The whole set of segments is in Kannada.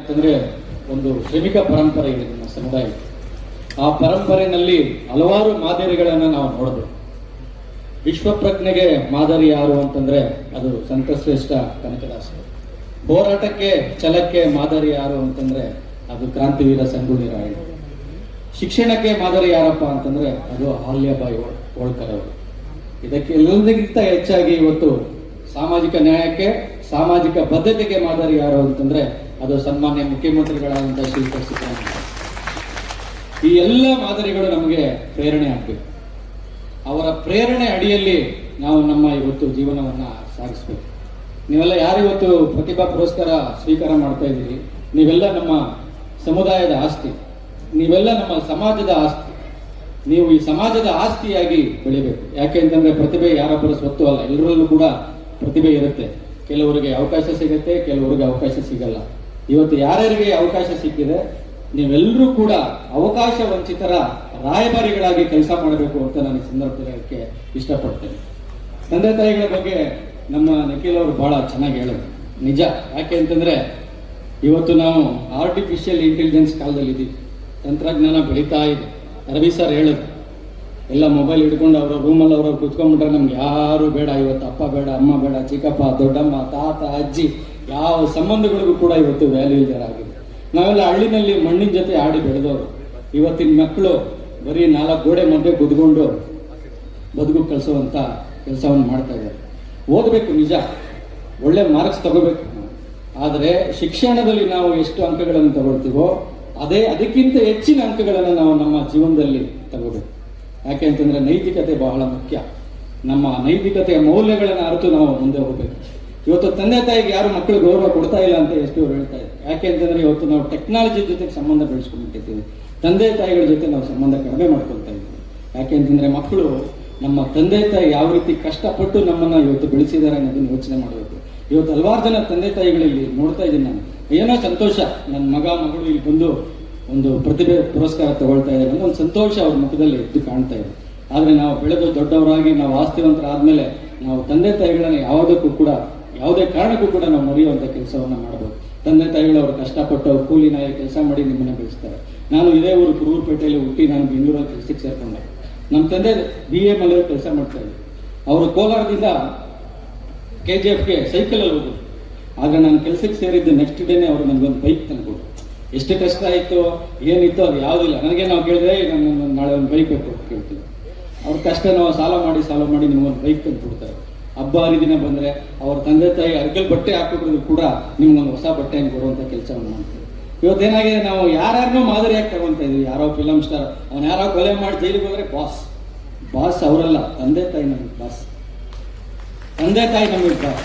ಯಾಕಂದ್ರೆ ಒಂದು ಶ್ರಮಿಕ ಪರಂಪರೆ ಇದೆ ನಮ್ಮ ಸಮುದಾಯ ಆ ಪರಂಪರೆಯಲ್ಲಿ ಹಲವಾರು ಮಾದರಿಗಳನ್ನು ನಾವು ನೋಡಿದ್ವಿ. ವಿಶ್ವಪ್ರಜ್ಞೆಗೆ ಮಾದರಿ ಯಾರು ಅಂತಂದ್ರೆ ಅದು ಸಂತಶ್ರೇಷ್ಠ ಕನಕದಾಸರು ಹೋರಾಟಕ್ಕೆ, ಛಲಕ್ಕೆ ಮಾದರಿ ಯಾರು ಅಂತಂದ್ರೆ ಅದು ಕ್ರಾಂತಿವೀರ ಸಂಗೊಳ್ಳಿ ರಾಯಣ್ಣ. ಶಿಕ್ಷಣಕ್ಕೆ ಮಾದರಿ ಯಾರಪ್ಪ ಅಂತಂದ್ರೆ ಅದು ಆಲ್ಯಬಾಯಿ ಹೋಳ್- ಹೋಳ್ಕರ್ ಅವರು. ಇದಕ್ಕೆ ಎಲ್ಲದಕ್ಕಿಂತ ಹೆಚ್ಚಾಗಿ ಇವತ್ತು ಸಾಮಾಜಿಕ ನ್ಯಾಯಕ್ಕೆ, ಸಾಮಾಜಿಕ ಬದ್ಧತೆಗೆ ಮಾದರಿ ಯಾರು ಅಂತಂದ್ರೆ ಅದು ಸನ್ಮಾನ್ಯ ಮುಖ್ಯಮಂತ್ರಿಗಳಾದಂತ ಶ್ರೀಕರ್ ಈ ಎಲ್ಲ ಮಾದರಿಗಳು ನಮಗೆ ಪ್ರೇರಣೆ ಆಗಬೇಕು. ಅವರ ಪ್ರೇರಣೆ ಅಡಿಯಲ್ಲಿ ನಾವು ನಮ್ಮ ಇವತ್ತು ಜೀವನವನ್ನ ಸಾಗಿಸ್ಬೇಕು. ನೀವೆಲ್ಲ ಯಾರು ಇವತ್ತು ಪ್ರತಿಭಾ ಪುರಸ್ಕಾರ ಸ್ವೀಕಾರ ಮಾಡ್ತಾ ಇದ್ದೀರಿ? ನೀವೆಲ್ಲ ನಮ್ಮ ಸಮುದಾಯದ ಆಸ್ತಿ. ನೀವೆಲ್ಲ ನಮ್ಮ ಸಮಾಜದ ಆಸ್ತಿ. ನೀವು ಈ ಸಮಾಜದ ಆಸ್ತಿಯಾಗಿ ಬೆಳಿಬೇಕು. ಯಾಕೆ ಅಂತಂದ್ರೆ ಪ್ರತಿಭೆ ಯಾರೊಬ್ಬರ ಸ್ವತ್ತು ಅಲ್ಲ. ಎಲ್ಲರಲ್ಲೂ ಕೂಡ ಪ್ರತಿಭೆ ಇರುತ್ತೆ. ಕೆಲವರಿಗೆ ಅವಕಾಶ ಸಿಗುತ್ತೆ, ಕೆಲವರಿಗೆ ಅವಕಾಶ ಸಿಗಲ್ಲ. ಇವತ್ತು ಯಾರ್ಯಾರಿಗೆ ಅವಕಾಶ ಸಿಕ್ಕಿದೆ, ನೀವೆಲ್ಲರೂ ಕೂಡ ಅವಕಾಶ ವಂಚಿತರ ರಾಯಭಾರಿಗಳಾಗಿ ಕೆಲಸ ಮಾಡಬೇಕು ಅಂತ ನಾನು ಈ ಸಂದರ್ಭಕ್ಕೆ ಇಷ್ಟಪಡ್ತೇನೆ. ತಂದೆ ತಾಯಿಗಳ ಬಗ್ಗೆ ನಮ್ಮ ನಿಖಿಲ್ ಅವರು ಬಹಳ ಚೆನ್ನಾಗಿ ಹೇಳಿದ್ರು. ನಿಜ. ಯಾಕೆ ಅಂತಂದ್ರೆ, ಇವತ್ತು ನಾವು ಆರ್ಟಿಫಿಷಿಯಲ್ ಇಂಟೆಲಿಜೆನ್ಸ್ ಕಾಲದಲ್ಲಿ ಇದ್ದೀವಿ ತಂತ್ರಜ್ಞಾನ ಬೆಳೀತಾ ಇದೆ. ರವಿ ಸರ್ ಹೇಳಿದ್ರು. ಎಲ್ಲ ಮೊಬೈಲ್ ಹಿಡ್ಕೊಂಡು ಅವರ ರೂಮಲ್ಲಿ ಅವ್ರವ್ರು ಕುತ್ಕೊಂಡ್ಬಿಟ್ರೆ ನಮ್ಗೆ ಯಾರು ಬೇಡ. ಇವತ್ತು ಅಪ್ಪ ಬೇಡ, ಅಮ್ಮ ಬೇಡ, ಚಿಕ್ಕಪ್ಪ, ದೊಡ್ಡಮ್ಮ, ತಾತ, ಅಜ್ಜಿ ಯಾವ ಸಂಬಂಧಗಳಿಗೂ ಕೂಡ ಇವತ್ತು ವ್ಯಾಲ್ಯೂ ಇಲ್ಲದೆ ಆಗಿದೆ. ನಾವೆಲ್ಲ ಹಳ್ಳಿನಲ್ಲಿ ಮಣ್ಣಿನ ಜೊತೆ ಆಡಿ ಬೆಳೆದವರು. ಇವತ್ತಿನ ಮಕ್ಕಳು ಬರೀ ನಾಲ್ಕು ಗೋಡೆ ಮಧ್ಯೆ ಕುದ್ಕೊಂಡು ಬದುಕು ಕಳಿಸುವಂತ ಕೆಲಸವನ್ನು ಮಾಡ್ತಾ ಇದ್ದಾರೆ. ಓದಬೇಕು ನಿಜ. ಒಳ್ಳೆ ಮಾರ್ಕ್ಸ್ ತಗೋಬೇಕು. ಆದರೆ ಶಿಕ್ಷಣದಲ್ಲಿ ನಾವು ಎಷ್ಟು ಅಂಕಗಳನ್ನು ತಗೊಳ್ತೀವೋ ಅದೇ ಅದಕ್ಕಿಂತ ಹೆಚ್ಚಿನ ಅಂಕಗಳನ್ನು ನಾವು ನಮ್ಮ ಜೀವನದಲ್ಲಿ ತಗೋಬೇಕು. ಯಾಕೆ ಅಂತಂದ್ರೆ ನೈತಿಕತೆ ಬಹಳ ಮುಖ್ಯ. ನಮ್ಮ ನೈತಿಕತೆಯ ಮೌಲ್ಯಗಳನ್ನು ಅರಿತು ನಾವು ಮುಂದೆ ಹೋಗ್ಬೇಕು. ಇವತ್ತು ತಂದೆ ತಾಯಿಗೆ ಯಾರು ಮಕ್ಕಳು ಗೌರವ ಕೊಡ್ತಾ ಇಲ್ಲ ಅಂತ ಎಷ್ಟು ಹೇಳ್ತಾ ಇದ್ದಾರೆ. ಯಾಕೆ ಅಂತಂದ್ರೆ ಇವತ್ತು ನಾವು ಟೆಕ್ನಾಲಜಿ ಜೊತೆಗೆ ಸಂಬಂಧ ಬೆಳೆಸ್ಕೊಂಡ್ಬಿಟ್ಟಿದ್ದೀವಿ. ತಂದೆ ತಾಯಿಗಳ ಜೊತೆ ನಾವು ಸಂಬಂಧ ಕಡಿಮೆ ಮಾಡ್ಕೊಳ್ತಾ ಇದ್ದೀವಿ. ಯಾಕೆ ಅಂತಂದ್ರೆ ಮಕ್ಕಳು ನಮ್ಮ ತಂದೆ ತಾಯಿ ಯಾವ ರೀತಿ ಕಷ್ಟಪಟ್ಟು ನಮ್ಮನ್ನ ಇವತ್ತು ಬೆಳೆಸಿದ್ದಾರೆ ಅನ್ನೋದನ್ನ ಯೋಚನೆ ಮಾಡಬೇಕು. ಇವತ್ತು ಹಲವಾರು ಜನ ತಂದೆ ತಾಯಿಗಳಲ್ಲಿ ನೋಡ್ತಾ ಇದ್ದೀನಿ ನಾನು. ಏನೋ ಸಂತೋಷ. ನನ್ನ ಮಗ, ಮಗಳು ಇಲ್ಲಿ ಬಂದು ಒಂದು ಪ್ರತಿಭೆ, ಪುರಸ್ಕಾರ ತಗೊಳ್ತಾ ಇದ್ದಾರೆ ಅನ್ನೋ ಒಂದು ಸಂತೋಷ ಅವ್ರ ಮುಖದಲ್ಲಿ ಎದ್ದು ಕಾಣ್ತಾ ಇದೆ. ಆದ್ರೆ ನಾವು ಬೆಳೆದು ದೊಡ್ಡವರಾಗಿ, ನಾವು ಆಸ್ತಿವಂತರಾದ್ಮೇಲೆ ನಾವು ತಂದೆ ತಾಯಿಗಳನ್ನ ಯಾವುದಕ್ಕೂ ಕೂಡ ಯಾವುದೇ ಕಾರಣಕ್ಕೂ ಕೂಡ ನಾವು ಮರೆಯುವಂತ ಕೆಲಸವನ್ನ ಮಾಡಬಹುದು ತಂದೆ ತಾಯಿಗಳು ಅವರು ಕಷ್ಟಪಟ್ಟು ಅವ್ರು ಕೂಲಿ ನಾಯಿ ಕೆಲಸ ಮಾಡಿ ನಿಮ್ಮನ್ನ ಬೆಳೆಸ್ತಾರೆ. ನಾನು ಇದೇ ಊರು ಪೇಟೆಯಲ್ಲಿ ಹುಟ್ಟಿ ನಾನು ಬೆಂಗಳೂರಲ್ಲಿ ಕೆಲಸಕ್ಕೆ ಸೇರ್ಕೊಂಡೆ. ನಮ್ಮ ತಂದೆ ಬಿ ಎ ಮೇಲೆ ಕೆಲಸ ಮಾಡ್ತಾ ಇದ್ರು. ಅವರು ಕೋಲಾರದಿಂದ ಕೆ ಜಿ ಎಫ್ಗೆ ಸೈಕಲಲ್ಲಿ ಹೋದ್ರು. ಆದರೆ ನಾನು ಕೆಲಸಕ್ಕೆ ಸೇರಿದ್ದು ನೆಕ್ಸ್ಟ್ ಡೇನೆ ಅವರು ನನಗೊಂದು ಬೈಕ್ ತಂದುಕೊಟ್ರು. ಎಷ್ಟು ಕಷ್ಟ ಆಯಿತು, ಏನಿತ್ತು ಅದು ಯಾವುದಿಲ್ಲ ನನಗೆ ನಾವು ಕೇಳಿದ್ರೆ ನಾನು ನಾಳೆ ಒಂದು ಬೈಕ್ ಬೇಕು ಕೇಳ್ತೀವಿ ಅವ್ರ ಕಷ್ಟ ನಾವು ಸಾಲ ಮಾಡಿ ಸಾಲ ಮಾಡಿ ನಿಮ್ಗೊಂದು ಬೈಕ್ ತಂದು ಕೊಡ್ತಾರೆ ಹಬ್ಬ ಹರಿದಿನ ಬಂದ್ರೆ ಅವ್ರ ತಂದೆ ತಾಯಿ ಅರ್ಗಲ್ ಬಟ್ಟೆ ಹಾಕಿದ್ರು ಕೂಡ ನಿಮ್ಗೊಂದು ಹೊಸ ಬಟ್ಟೆಯನ್ನು ಕೊಡುವಂಥ ಕೆಲಸವನ್ನು ಮಾಡ್ತೀವಿ ಇವತ್ತೇನಾಗಿದೆ ನಾವು ಯಾರ್ಯಾರನ್ನೂ ಮಾದರಿಯಾಗಿ ತಗೊಂತ ಇದೀವಿ. ಯಾರೋ ಫಿಲಮ್ ಸ್ಟಾರ್, ಅವ್ನು ಯಾರೋ ಕೊಲೆ ಮಾಡಿ ಜೈಲಿಗೆ ಹೋದ್ರೆ ಬಾಸ್. ಬಾಸ್ ಅವರಲ್ಲ, ತಂದೆ ತಾಯಿ ನಮಗೆ ಬಾಸ್. ತಂದೆ ತಾಯಿ ನಮಗೆ ಬಾಸ್.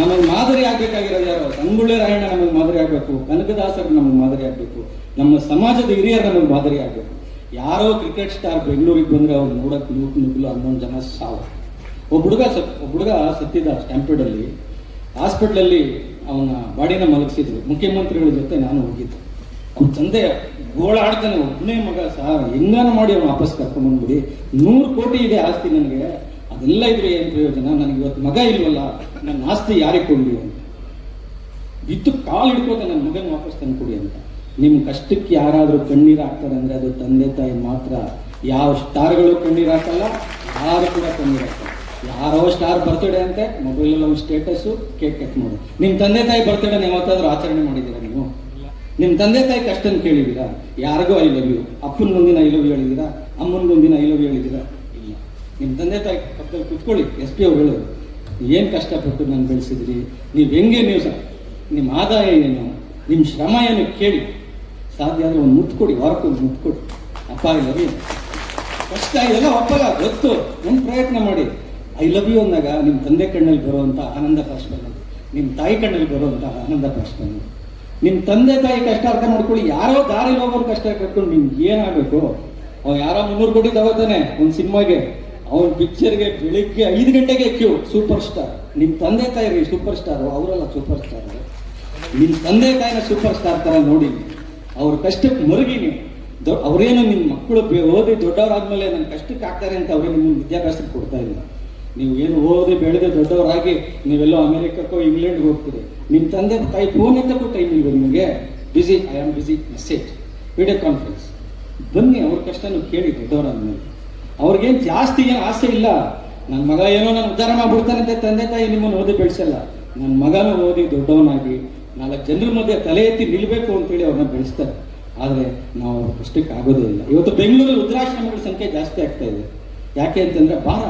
ನಮಗೆ ಮಾದರಿ ಆಗ್ಬೇಕಾಗಿರೋದು ಯಾರು? ಸಂಗೊಳ್ಳಿ ರಾಯಣ್ಣ ನಮಗೆ ಮಾದರಿ ಆಗ್ಬೇಕು. ಕನಕದಾಸರು ನಮಗೆ ಮಾದರಿ ಆಗ್ಬೇಕು. ನಮ್ಮ ಸಮಾಜದ ಹಿರಿಯರು ನಮಗೆ ಮಾದರಿ ಆಗ್ಬೇಕು. ಯಾರೋ ಕ್ರಿಕೆಟ್ ಸ್ಟಾರ್ ಬೆಂಗಳೂರಿಗೆ ಬಂದ್ರೆ ಅವ್ರು ನೋಡಕ್ ನುಗ್ಲು ಹನ್ನೊಂದು ಜನ ಸಾವು. ಒಬ್ಬ ಹುಡುಗ ಸತ್ ಒಬ್ಬ ಹುಡುಗ ಸತ್ತಿದ್ದ ಸ್ಟ್ಯಾಂಪೇಡಲ್ಲಿ ಹಾಸ್ಪಿಟ್ಲಲ್ಲಿ ಹಾಸ್ಪಿಟ್ಲ್ ಅವನ ಬಾಡಿನ ಮಲಗಿಸಿದ್ರು. ಮುಖ್ಯಮಂತ್ರಿಗಳ ಜೊತೆ ನಾನು ಹೋಗಿದ್ದೆ. ಅವ್ನ ತಂದೆ ಗೋಳಾಡ್ತಾನೆ ಒಬ್ಬನೇ ಮಗ ಸಹ ಹೆಂಗಾನು ಮಾಡಿ ಅವ್ನು ವಾಪಸ್ ಕರ್ಕೊಂಡ್ಬಂದ್ಬಿಡಿ ನೂರು ಕೋಟಿ ಇದೆ ಆಸ್ತಿ ನನಗೆ. ಅದೆಲ್ಲ ಇದ್ರೆ ಏನು ಪ್ರಯೋಜನ? ನನಗೆ ಇವತ್ತು ಮಗ ಇಲ್ವಲ್ಲ? ನನ್ನ ಆಸ್ತಿ ಯಾರಿಗೆ ಕೊಡ್ಲಿ ಅಂತ. ಬಿದ್ದು ಕಾಲು ಹಿಡ್ಕೋತೆ ನನ್ನ ಮಗನ ವಾಪಸ್ ತಂದು ಕೊಡಿ ಅಂತ. ನಿಮ್ಮ ಕಷ್ಟಕ್ಕೆ ಯಾರಾದರೂ ಕಣ್ಣೀರು ಹಾಕ್ತಾರೆ ಅಂದರೆ ಅದು ತಂದೆ ತಾಯಿ ಮಾತ್ರ. ಯಾವ ಸ್ಟಾರ್ಗಳು ಕಣ್ಣೀರು ಹಾಕಲ್ಲ, ಯಾರು ಕೂಡ ಕಣ್ಣೀರು ಹಾಕಲ್ಲ. ಯಾರೋ ಸ್ಟಾರ್ ಬರ್ತಡೇ ಅಂತೆ ಮೊಬೈಲಲ್ಲಿ ಒಂದು ಸ್ಟೇಟಸ್ ಕೇಕ್ ಕಟ್ ಮಾಡು. ನಿಮ್ಮ ತಂದೆ ತಾಯಿ ಬರ್ತಡೇ ಯಾವತ್ತಾದ್ರೂ ಆಚರಣೆ ಮಾಡಿದ್ದೀರಾ ನೀವು? ನಿಮ್ಮ ತಂದೆ ತಾಯಿ ಕಷ್ಟನ್ ಕೇಳಿದ್ದೀರಾ? ಯಾರಿಗೂ ಐ ಲವ್ ಯು ಅಪ್ಪನಿಗೊಂದಿನ ಐ ಲವ್ ಯು ಹೇಳಿದ್ದೀರಾ? ಮುಂದಿನ ಐ ಲವ್ ಯು ಹೇಳಿದ್ದೀರಾ? ಇಲ್ಲ. ನಿಮ್ಮ ತಂದೆ ತಾಯಿ ಪಕ್ಕದಲ್ಲಿ ಕುತ್ಕೊಳ್ಳಿ ಎಸ್ ಪಿ ಅವ್ರು ಹೇಳೋದು ಏನು ಕಷ್ಟಪಟ್ಟು ನಾನು ಬೆಳೆಸಿದ್ರಿ? ನೀವು ಹೆಂಗೆ ನೀವು ಸಹ ನಿಮ್ಮ ಆದಾಯ ಏನು? ನಿಮ್ಮ ಶ್ರಮ ಏನು? ಕೇಳಿ. ಸಾಧ್ಯ ಆದ್ರೆ ಒಂದು ಮುತ್ತು ಕೊಡಿ, ವಾರಕ್ಕೊಂದು ಮುತ್ತು ಕೊಡಿ. ಅಪ್ಪ ಇಲ್ಲ ಕಷ್ಟ ಇದೆಲ್ಲ ಒಪ್ಪಲ್ಲ, ಗೊತ್ತು. ಒಂದು ಪ್ರಯತ್ನ ಮಾಡಿ. ಐ ಲವ್ ಯು ಅಂದಾಗ ನಿಮ್ಮ ತಂದೆ ಕಣ್ಣಲ್ಲಿ ಬರುವಂತ ಆನಂದ ಫಸ್ಟ್ ನಿಮ್ಮ ತಾಯಿ ಕಣ್ಣಲ್ಲಿ ಬರುವಂತ ಆನಂದ ಫಸ್ಟ್ ನಿಮ್ಮ ತಂದೆ ತಾಯಿ ಕಷ್ಟ ಅರ್ಥ ಮಾಡ್ಕೊಳ್ಳಿ, ಯಾರೋ ದಾರಿಲಿ ಹೋಗೋರು ಕಷ್ಟ ಕಟ್ಕೊಂಡು ನಿಮ್ಗೆ ಏನಾಗಬೇಕು ಅವ್ರು ಯಾರೋ ಮುನ್ನೂರು ಕೋಟಿ ತಗೋತಾನೆ ಒಂದು ಸಿನಿಮಾಗೆ. ಅವನ ಪಿಕ್ಚರ್ಗೆ ಬೆಳಿಗ್ಗೆ ಐದು ಗಂಟೆಗೆ ಕ್ಯೂ ಸೂಪರ್ ಸ್ಟಾರ್ ನಿಮ್ಮ ತಂದೆ ತಾಯಿ ಸೂಪರ್ ಸ್ಟಾರು ಅವರೆಲ್ಲ ಸೂಪರ್ ಸ್ಟಾರ್ ನಿಮ್ಮ ತಂದೆ ತಾಯಿನ ಸೂಪರ್ ಸ್ಟಾರ್ ಥರ ನೋಡಿ, ಅವ್ರ ಕಷ್ಟಕ್ಕೆ ಮರುಗಿ ನೀವು ದೊ- ಅವರೇನು ನಿಮ್ಮ ಮಕ್ಕಳು ಓದಿ ದೊಡ್ಡವರಾದ್ಮೇಲೆ ನನ್ನ ಕಷ್ಟಕ್ಕೆ ಆಗ್ತಾರೆ ಅಂತ ಅವ್ರಿಗೆ ನಿಮ್ಮ ವಿದ್ಯಾಭ್ಯಾಸಕ್ಕೆ ಕೊಡ್ತಾ ಇಲ್ಲ. ನೀವು ಏನು ಓದಿ ಬೆಳೆದು ದೊಡ್ಡವರಾಗಿ ನೀವೆಲ್ಲೋ ಅಮೆರಿಕಕ್ಕೋ ಇಂಗ್ಲೆಂಡ್ಗೆ ಹೋಗ್ತೀರಿ. ನಿಮ್ಮ ತಂದೆ ತಾಯಿ ಫೋನ್ ಎತ್ತಕ್ಕೂ ಟೈಮ್ ಇಲ್ಲ ನಿಮಗೆ? Busy I am busy message video conference ಬನ್ನಿ, ಅವ್ರ ಕಷ್ಟನೂ ಕೇಳಿ ದೊಡ್ಡವರಾದ್ಮೇಲೆ. ಅವ್ರಿಗೇನು ಜಾಸ್ತಿ ಏನು ಆಸೆ ಇಲ್ಲ. ನನ್ನ ಮಗ ಏನೋ ನಾನು ಉದ್ಧಾರ ಅಂತ ತಂದೆ ತಾಯಿ ನಿಮ್ಮನ್ನು ಓದಿ ಬೆಳೆಸಲ್ಲ. ನನ್ನ ಮಗನೂ ಓದಿ ದೊಡ್ಡವನಾಗಿ ನಾಲ್ಕು ಜನರ ಮಧ್ಯೆ ತಲೆ ಎತ್ತಿ ನಿಲ್ಲಬೇಕು ಅಂತೇಳಿ ಅವ್ರನ್ನ ಬೆಳೆಸ್ತಾರೆ. ಆದರೆ ನಾವು ಅವ್ರ ಕಷ್ಟಕ್ಕೆ ಆಗೋದೇ ಇಲ್ಲ. ಇವತ್ತು ಬೆಂಗಳೂರಲ್ಲಿ ಉದ್ರಾಶ್ರಮಗಳ ಸಂಖ್ಯೆ ಜಾಸ್ತಿ ಆಗ್ತಾ ಇದೆ. ಯಾಕೆ ಅಂತಂದ್ರೆ ಭಾರ.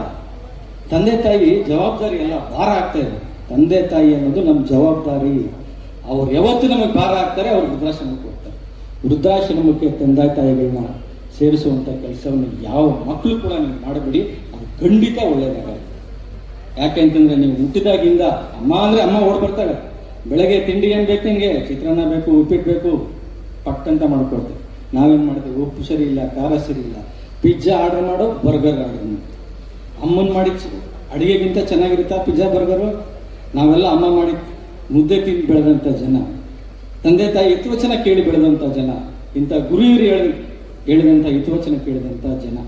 ತಂದೆ ತಾಯಿ ಜವಾಬ್ದಾರಿ ಎಲ್ಲ ಭಾರ ಆಗ್ತಾ ಇದೆ. ತಂದೆ ತಾಯಿ ಅನ್ನೋದು ನಮ್ಮ ಜವಾಬ್ದಾರಿ. ಅವ್ರು ಯಾವತ್ತು ನಮಗೆ ಭಾರ ಆಗ್ತಾರೆ, ಅವ್ರು ವೃದ್ಧಾಶ್ರಮಕ್ಕೆ ಹೋಗ್ತಾರೆ. ವೃದ್ಧಾಶ್ರಮಕ್ಕೆ ತಂದೆ ತಾಯಿಗಳನ್ನ ಸೇರಿಸುವಂಥ ಕೆಲಸವನ್ನು ಯಾವ ಮಕ್ಕಳು ಕೂಡ ನೀವು ಮಾಡಬೇಡಿ. ಅದು ಖಂಡಿತ ಒಳ್ಳೆಯದಾಗಲ್ಲ ಯಾಕೆ ಅಂತಂದ್ರೆ ನೀವು ಹುಟ್ಟಿದಾಗಿಂದ ಅಮ್ಮ ಅಂದ್ರೆ ಅಮ್ಮ ಓಡ್ ಬರ್ತಾಳೆ. ಬೆಳಗ್ಗೆ ತಿಂಡಿ ಏನು ಬೇಕು ನಿಮಗೆ ಚಿತ್ರಾನ್ನ ಬೇಕು, ಉಪ್ಪಿಟ್ಟು ಬೇಕು. ಪಟ್ಟಂತ ಮಾಡ್ಕೊಡ್ತೀವಿ ನಾವೇನ್ ಮಾಡ್ತೀವಿ? ಉಪ್ಪು ಸರಿ ಇಲ್ಲ, ಖಾರ ಸರಿ ಇಲ್ಲ. ಪಿಜ್ಜಾ ಆರ್ಡರ್ ಮಾಡು ಬರ್ಗರ್ ಆರ್ಡರ್ ಮಾಡು ಅಮ್ಮನ್ ಮಾಡಿ ಅಡಿಗೆಗಿಂತ ಚೆನ್ನಾಗಿರುತ್ತಾ ಪಿಜ್ಜಾ, ಬರ್ಗರು? ನಾವೆಲ್ಲ ಅಮ್ಮ ಮಾಡಿ ಮುದ್ದೆ ತಿಂದು ಬೆಳೆದಂಥ ಜನ. ತಂದೆ, ತಾಯಿ ಹಿತವಚನ ಕೇಳಿ ಬೆಳೆದಂಥ ಜನ. ಇಂಥ ಗುರು ಹಿರಿಯರು ಹೇಳಿ ಹೇಳಿದಂಥ ಹಿತವಚನ ಕೇಳಿದಂಥ ಜನ.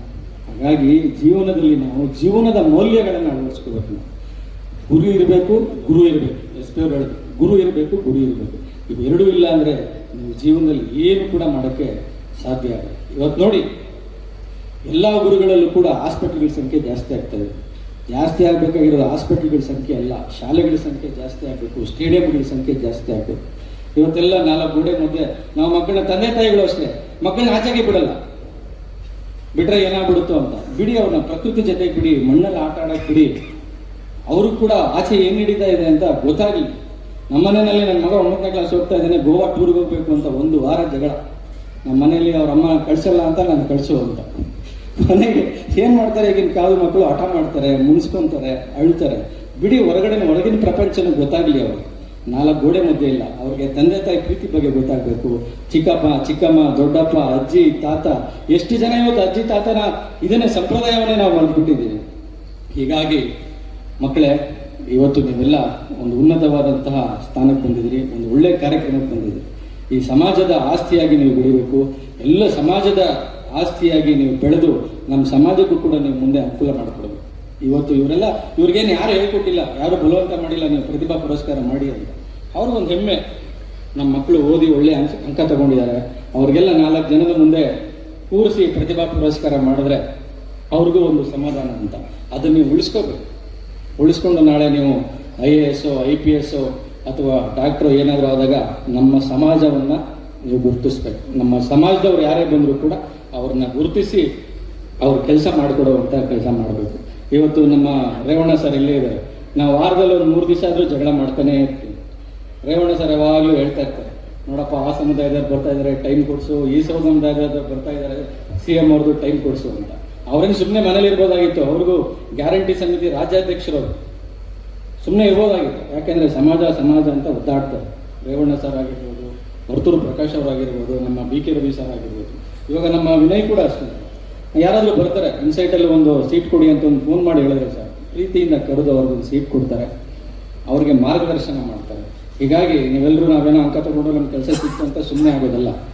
ಹಾಗಾಗಿ ಜೀವನದಲ್ಲಿ ನಾವು ಜೀವನದ ಮೌಲ್ಯಗಳನ್ನು ಅಳವಡಿಸ್ಕೋಬೇಕು ನಾವು. ಗುರು ಇರಬೇಕು ಗುರು ಇರಬೇಕು. ಅವ್ರು ಹೇಳಿದ್ರು ಗುರು ಇರಬೇಕು ಗುರು ಇರಬೇಕು. ಇವೆರಡೂ ಇಲ್ಲ ಅಂದ್ರೆ ನೀವು ಜೀವನದಲ್ಲಿ ಏನು ಕೂಡ ಮಾಡೋಕ್ಕೆ ಸಾಧ್ಯ ಆಗಲ್ಲ. ಇವತ್ತು ನೋಡಿ ಎಲ್ಲ ಊರುಗಳಲ್ಲೂ ಕೂಡ ಹಾಸ್ಪಿಟಲ್ಗಳ ಸಂಖ್ಯೆ ಜಾಸ್ತಿ ಆಗ್ತಾ ಜಾಸ್ತಿ ಆಗಬೇಕಾಗಿರೋದು ಹಾಸ್ಪಿಟಲ್ಗಳ ಸಂಖ್ಯೆ ಅಲ್ಲ, ಶಾಲೆಗಳ ಸಂಖ್ಯೆ ಜಾಸ್ತಿ ಆಗಬೇಕು ಸ್ಟೇಡಿಯಂಗಳ ಸಂಖ್ಯೆ ಜಾಸ್ತಿ ಆಗಬೇಕು. ಇವತ್ತೆಲ್ಲ ನಾಲ್ಕು ಗೋಡೆ ಮಧ್ಯೆ ನಾವು ಮಕ್ಕಳನ್ನ ತಂದೆ ತಾಯಿಗಳು ಅಷ್ಟೇ, ಮಕ್ಕಳನ್ನ ಆಚೆಗೆ ಬಿಡಲ್ಲ. ಬಿಟ್ರೆ ಏನಾಗ್ಬಿಡುತ್ತೋ ಅಂತ. ಬಿಡಿ ಅವ್ರನ್ನ, ಪ್ರಕೃತಿ ಜೊತೆ ಬಿಡಿ, ಮಣ್ಣಲ್ಲಿ ಆಟ ಆಡಕ್ ಬಿಡಿ. ಅವರು ಕೂಡ ಆಚೆ ಏನ್ ನಡೀತಾ ಇದೆ ಅಂತ ಗೊತ್ತಾಗ್ಲಿ ನಮ್ಮ ಮನೆಯಲ್ಲಿ ನನ್ನ ಮಗ ಒಂಬತ್ತನೇ ಕ್ಲಾಸ್ ಹೋಗ್ತಾ ಇದ್ದಾನೆ, ಗೋವಾ ಟೂರ್ಗೆ ಹೋಗ್ಬೇಕು ಅಂತ ಒಂದು ವಾರ ಜಗಳ. ನಮ್ಮ ಮನೆಯಲ್ಲಿ ಅವ್ರ ಅಮ್ಮ ಕಳ್ಸಲ್ಲ ಅಂತ ನಾನು ಕಳ್ಸೋ ಅಂತ. ಮನೆಗೆ ಏನು ಮಾಡ್ತಾರೆ ಈಗಿನ ಕಾಲದ ಮಕ್ಕಳು ಹಠ ಮಾಡ್ತಾರೆ, ಮುನ್ಸ್ಕೊಂತಾರೆ, ಅಳ್ತಾರೆ. ಬಿಡಿ ಹೊರಗಡೆ ಹೊರಗಿನ ಪ್ರಪಂಚನ ಗೊತ್ತಾಗ್ಲಿ ಅವ್ರು. ನಾಲ್ಕು ಗೋಡೆ ಮಧ್ಯೆ ಇಲ್ಲ. ಅವ್ರಿಗೆ ತಂದೆ ತಾಯಿ ಪ್ರೀತಿ ಬಗ್ಗೆ ಗೊತ್ತಾಗಬೇಕು. ಚಿಕ್ಕಪ್ಪ, ಚಿಕ್ಕಮ್ಮ, ದೊಡ್ಡಪ್ಪ, ಅಜ್ಜಿ, ತಾತ, ಎಷ್ಟು ಜನ ಇವತ್ತು ಅಜ್ಜಿ, ತಾತನ ಇದನ್ನೇ ಸಂಪ್ರದಾಯವನ್ನೇ ನಾವು ಮರೆತುಬಿಟ್ಟಿದ್ದೀವಿ. ಹೀಗಾಗಿ ಮಕ್ಕಳೇ, ಇವತ್ತು ನೀವೆಲ್ಲ ಒಂದು ಉನ್ನತವಾದಂತಹ ಸ್ಥಾನಕ್ಕೆ ಬಂದಿದ್ದೀರಿ, ಒಂದು ಒಳ್ಳೆ ಕಾರ್ಯಕ್ರಮಕ್ಕೆ ಬಂದಿದ್ದೀರಿ. ಈ ಸಮಾಜದ ಆಸ್ತಿಯಾಗಿ ನೀವು ಬೆಳಿಬೇಕು. ಎಲ್ಲ ಸಮಾಜದ ಆಸ್ತಿಯಾಗಿ ನೀವು ಬೆಳೆದು ನಮ್ಮ ಸಮಾಜಕ್ಕೂ ಕೂಡ ನೀವು ಮುಂದೆ ಅನುಕೂಲ ಮಾಡಿಕೊಡಬೇಕು. ಇವತ್ತು ಇವರೆಲ್ಲ ಇವ್ರಿಗೇನು ಯಾರು ಹೇಳ್ಕೊಟ್ಟಿಲ್ಲ, ಯಾರು ಬಲವಂತ ಮಾಡಿಲ್ಲ, ನೀವು ಪ್ರತಿಭಾ ಪುರಸ್ಕಾರ ಮಾಡಿ ಅಂತ. ಅವ್ರಿಗೊಂದು ಹೆಮ್ಮೆ. ನಮ್ಮ ಮಕ್ಕಳು ಓದಿ ಒಳ್ಳೆ ಅಂಕ ಅಂಕ ತಗೊಂಡಿದ್ದಾರೆ. ಅವ್ರಿಗೆಲ್ಲ ನಾಲ್ಕು ಜನದ ಮುಂದೆ ಕೂರಿಸಿ ಪ್ರತಿಭಾ ಪುರಸ್ಕಾರ ಮಾಡಿದ್ರೆ ಅವ್ರಿಗೂ ಒಂದು ಸಮಾಧಾನ ಅಂತ. ಅದನ್ನ ನೀವು ಉಳಿಸ್ಕೋಬೇಕು. ಉಳಿಸ್ಕೊಂಡು ನಾಳೆ ನೀವು I A S I P S ಅಥವಾ ಡಾಕ್ಟ್ರು ಏನಾದರೂ ಆದಾಗ ನಮ್ಮ ಸಮಾಜವನ್ನು ನೀವು ಗುರುತಿಸ್ಬೇಕು. ನಮ್ಮ ಸಮಾಜದವ್ರು ಯಾರೇ ಬಂದರೂ ಕೂಡ ಅವ್ರನ್ನ ಗುರುತಿಸಿ ಅವ್ರ ಕೆಲಸ ಮಾಡಿಕೊಡುವಂಥ ಕೆಲಸ ಮಾಡಬೇಕು. ಇವತ್ತು ನಮ್ಮ ರೇವಣ್ಣ ಸರ್ ಇಲ್ಲೇ ಇದ್ದಾರೆ. ನಾವು ವಾರದಲ್ಲಿ ಒಂದು ಮೂರು ದಿವಸ ಆದರೂ ಜಗಳ ಮಾಡ್ತಾನೆ ಇರ್ತೀವಿ. ರೇವಣ್ಣ ಸರ್ ಯಾವಾಗಲೂ ಹೇಳ್ತಾ ಇರ್ತಾರೆ, ನೋಡಪ್ಪ, ಆ ಸಮುದಾಯದವ್ರು ಬರ್ತಾ ಇದ್ದಾರೆ ಟೈಮ್ ಕೊಡಿಸು, ಈ ಸಮುದಾಯದವ್ರು ಬರ್ತಾ ಇದ್ದಾರೆ ಸಿ ಎಂ ಅವ್ರದ್ದು ಟೈಮ್ ಕೊಡಿಸು ಅಂತ. ಅವ್ರೇನು ಸುಮ್ಮನೆ ಮನೇಲಿ ಇರ್ಬೋದಾಗಿತ್ತು, ಅವ್ರಿಗೂ ಗ್ಯಾರಂಟಿ ಸಮಿತಿ ರಾಜ್ಯಾಧ್ಯಕ್ಷರವರು. ಸುಮ್ಮನೆ ಇರ್ಬೋದಾಗಿತ್ತು. ಯಾಕೆಂದರೆ ಸಮಾಜ ಸಮಾಜ ಅಂತ ಒದ್ದಾಡ್ತಾರೆ. ರೇವಣ್ಣ ಸರ್ ಆಗಿರ್ಬೋದು, ವರ್ತೂರು ಪ್ರಕಾಶ್ ಅವರಾಗಿರ್ಬೋದು, ನಮ್ಮ ಬಿ ಕೆ ರವಿ ಸರ್ ಆಗಿರ್ಬೋದು. ಇವಾಗ ನಮ್ಮ ವಿನಯ್ ಕೂಡ ಅಷ್ಟೇ. ಯಾರಾದರೂ ಬರ್ತಾರೆ ಇನ್ಸೈಟಲ್ಲಿ ಒಂದು ಸೀಟ್ ಕೊಡಿ ಅಂತ ಒಂದು ಫೋನ್ ಮಾಡಿ ಹೇಳಿದ್ರೆ ಸರ್ ಪ್ರೀತಿಯಿಂದ ಕರೆದು ಅವ್ರಿಗೊಂದು ಸೀಟ್ ಕೊಡ್ತಾರೆ. ಅವ್ರಿಗೆ ಮಾರ್ಗದರ್ಶನ ಮಾಡ್ತಾರೆ. ಹೀಗಾಗಿ ನೀವೆಲ್ಲರೂ ನಾವೇನೋ ಅಂಕ ತಗೊಂಡ್ರೆ ನಮ್ಮ ಕೆಲಸ ಸಿಕ್ತು ಅಂತ ಸುಮ್ಮನೆ ಆಗೋದಲ್ಲ.